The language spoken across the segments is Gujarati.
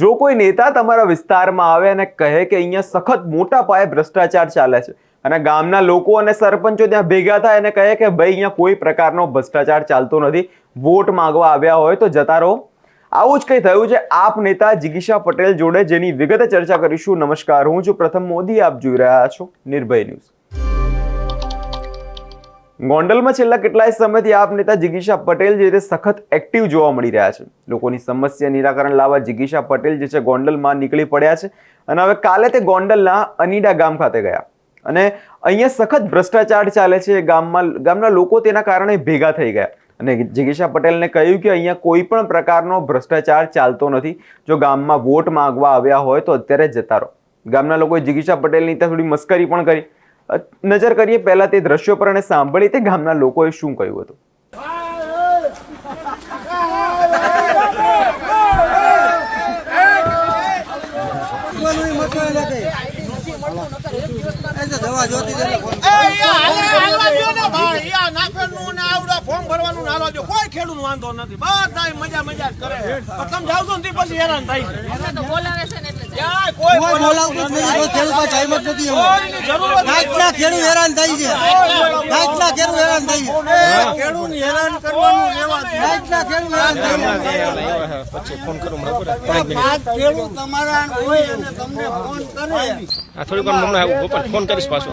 જો કોઈ નેતા તમારા વિસ્તારમાં આવે અને કહે કે અહીંયા સખત મોટા પાયે ભ્રષ્ટાચાર ચાલે છે અને ગામના લોકો અને સરપંચો ત્યાં ભેગા થાય અને કહે કે ભાઈ, અહીંયા કોઈ પ્રકારનો ભ્રષ્ટાચાર ચાલતો નથી, વોટ માંગવા આવ્યા હોય તો જતા રહો. આવું જ કંઈ થયું છે. આપ નેતા જિગીશા પટેલ જોડે, જેની વિગતે ચર્ચા કરીશું. નમસ્કાર. હું છું પ્રથમ મોદી. આપ જોઈ રહ્યા છો નિર્ભય ન્યૂઝ. ગોંડલમાં છેલ્લા કેટલાય સમયથી આપ નેતા જિગીશા પટેલ જે રીતે સખત એક્ટિવ જોવા મળી રહ્યા છે. લોકોની સમસ્યા નિરાકરણ લાવવા જિગીશા પટેલ જે છે ગોંડલમાં નીકળી પડ્યા છે અને હવે કાલે તે ગોંડલના અનીડા ગામ ખાતે ગયા. અને અહીંયા સખત ભ્રષ્ટાચાર ચાલે છે. ગામમાં, ગામના લોકો તેના કારણે ભેગા થઈ ગયા. અને જિગીશા પટેલને કહ્યું કે અહીંયા કોઈ પણ પ્રકારનો ભ્રષ્ટાચાર ચાલતો નથી. જો ગામમાં વોટ માંગવા આવ્યા હોય તો અત્યારે જતા રહો. ગામના લોકોએ જિગીશા પટેલની ત્યાં થોડી મસ્કરી પણ કરી. નજર કરીએ પહેલા તે દ્રશ્યો પર અને સાંભળી તે ગામના લોકોએ શું કહ્યું હતું. દવા જોતી એ, એ હાલે હાલવા દ્યો ને ભાઈ. એ આ નાફેડનું ને આવડા ફોર્મ ભરવાનું ને ખેડૂતનો વાંધો નથી. બધા મજા મજા જ કરે પણ તમે જાઓ છો ને પછી હેરાન થાય છે. ક્યાંય કોઈ કોઈ બોલાવતું જ નથી. કોઈ ખેડૂત પાસે time જ નથી એવો. કોઈની જરૂર જ નથી. કાંઈકના ખેડૂત હેરાન થાય છે. કાંઈકના ખેડૂત હેરાન થાય છે. હેરાન કરવાનું રહેવા દે. કાંઈકના ખેડૂત હેરાન થાય છે. પાંચ ખેડૂત તમારા હોય અને તમને ફોન કરે. આ થોડીક વાર ફોન કરીશ પાછો.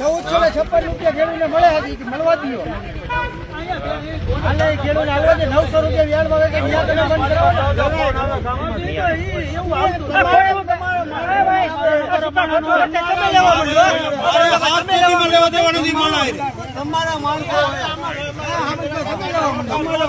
ચૌદસો ને છપ્પન રૂપિયા ખેડૂતને મળે હજી મળવા દો. હાલે એ આવવા દે નવસો રૂપિયા વ્યાજ મળે કે વ્યાજ તમે બંધ તમારા માણસો તમારા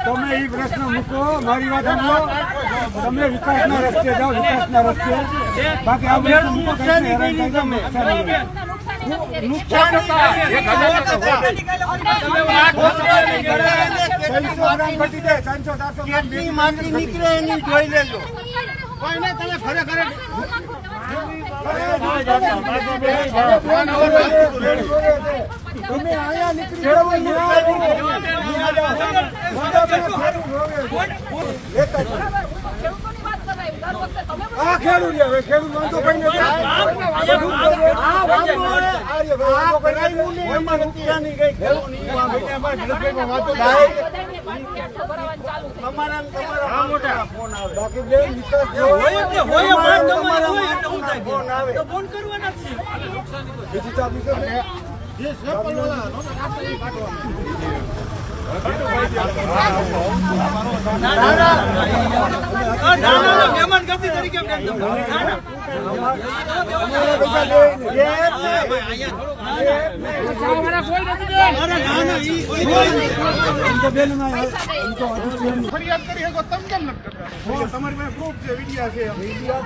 તમે એ પ્રશ્ન મૂકો મારી વાત સાંભળો તમે વિકાસના રસ્તે જાઓ વિકાસના રસ્તે બાકી આ પ્રશ્ન મૂકો કંઈ હેરાન થાય નુકસાન કેટલી માંગણી નીકળે એની જોઈ લેજો તમે ખરેખર તમે નીકળી આ ખેડૂત હવે. ખેડૂત કઈ નથી. આ વાંધો હોય, જે વાંધો કઈ નથી. એમાં નુકસાની ગઈ? ખેડૂતની. એમાં ભીખાભાઈ વાંધો થાય. તમારા તમારા ફોન આવે. બીજી બેન વિકાસ જેવો હોય જ ને, હોય જ પણ તમારા માટે ફોન આવે બીજી ચાબી છે ને? ફરિયાદ કરી શકો તમે કેમ નથી કરતા તમારી પાસે પ્રૂફ છે વિડિયા છે વિડિયા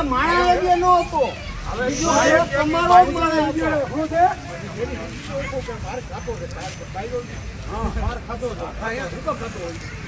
માણસ જે નો હતો તમારો. શું છે એમ અત્યારે મને તો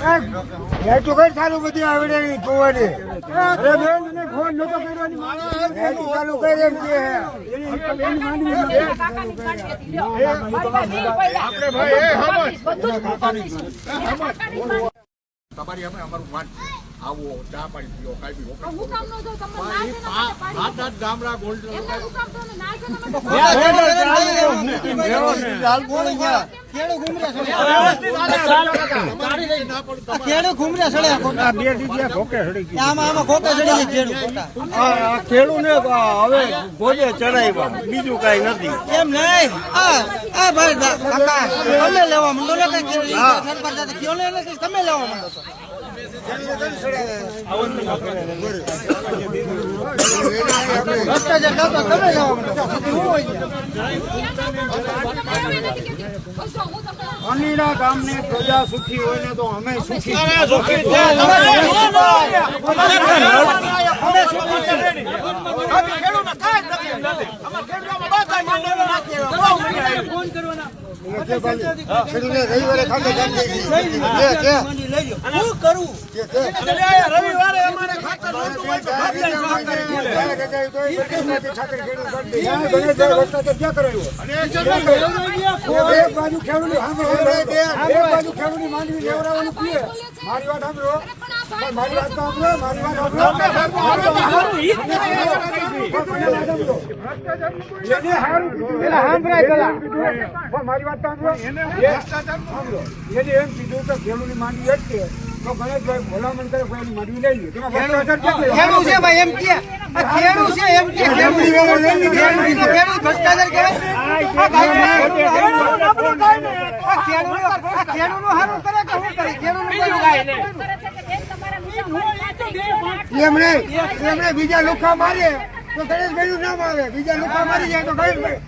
હોય તો કઈ ચાલુ બધી આવડે નહીં જોવાની. અરે બેન મને ફોન નતો કર્યો ની મારા ચાલુ કરી એમ કે આપણે ભાઈ એ હમજ તમારી અમે અમારું માન આવો ચા પાણી પીઓ કાંઈ પીઓ હું કામ નો જો ના છે ને ગામડા ગોલ્ડ હું કામ તો ના છે ને બીજું કઈ નથી. એમ નહીં. આ આ ભાઈ લેવા માંડો તમે લેવા માંડો છો. અનીડા ગામની પ્રજા સુખી હોય ને તો અમે સુખી. ફોન કરું રવિવારે અમારે ખાતર નહોતું હોય તો ભાગ્યા ને ખાતર એ. એક બાજુ ખેડૂતની સાંભળો, એક બાજુ ખેડૂતની માંડવી લેવડાવવાનું કીએ. મારી વાત સાંભળો મારી વાત સાંભળો. એને મારી વાત તો એમ કીધું કે માંડવી ગણેશભાઈ ભલામણ કરે ભાઈ માંડવી લઈ લે તેમાં ભ્રષ્ટાચાર ક્યાં કર્યો? ખેડૂ છે ભાઈ એમ કે છે એમ કે ભ્રષ્ટાચાર કહેવાય કરે કે નહીં. એમ નહીં એમણે બીજા લુખા મારે તો ગણેશભાઈ નું નામ આવે. બીજા લુખા મારી જાય તો ગણેશભાઈ.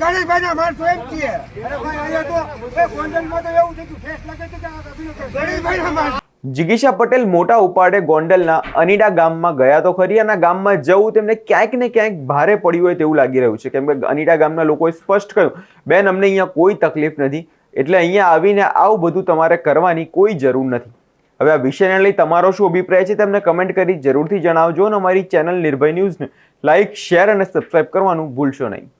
ગણેશભાઈ ના માણસો એમ કહે અરે ભાઈ, અહીંયા તો એ ગોંડલમાં તો એવું થયું ફેસ લાગે છે કે આ બીજું ગણેશભાઈ ના માણસો. જિગીશા પટેલ મોટા ઉપાડે ગોંડલના અનીડા ગામમાં ગયા તો ખરી. અને ગામમાં જવું તેમને ક્યાંક ને ક્યાંક ભારે પડ્યું હોય તેવું લાગી રહ્યું છે. કેમ કે અનીડા ગામના લોકોએ સ્પષ્ટ કહ્યું, બેન, અમને અહીંયા કોઈ તકલીફ નથી. એટલે અહીંયા આવીને આવું બધું તમારે કરવાની કોઈ જરૂર નથી. હવે આ વિષયને લઈ તમારો શું અભિપ્રાય છે તમને કમેન્ટ કરી જરૂરથી જણાવજો અને અમારી ચેનલ નિર્ભય ન્યૂઝને લાઇક શેર અને સબસ્ક્રાઇબ કરવાનું ભૂલશો નહીં.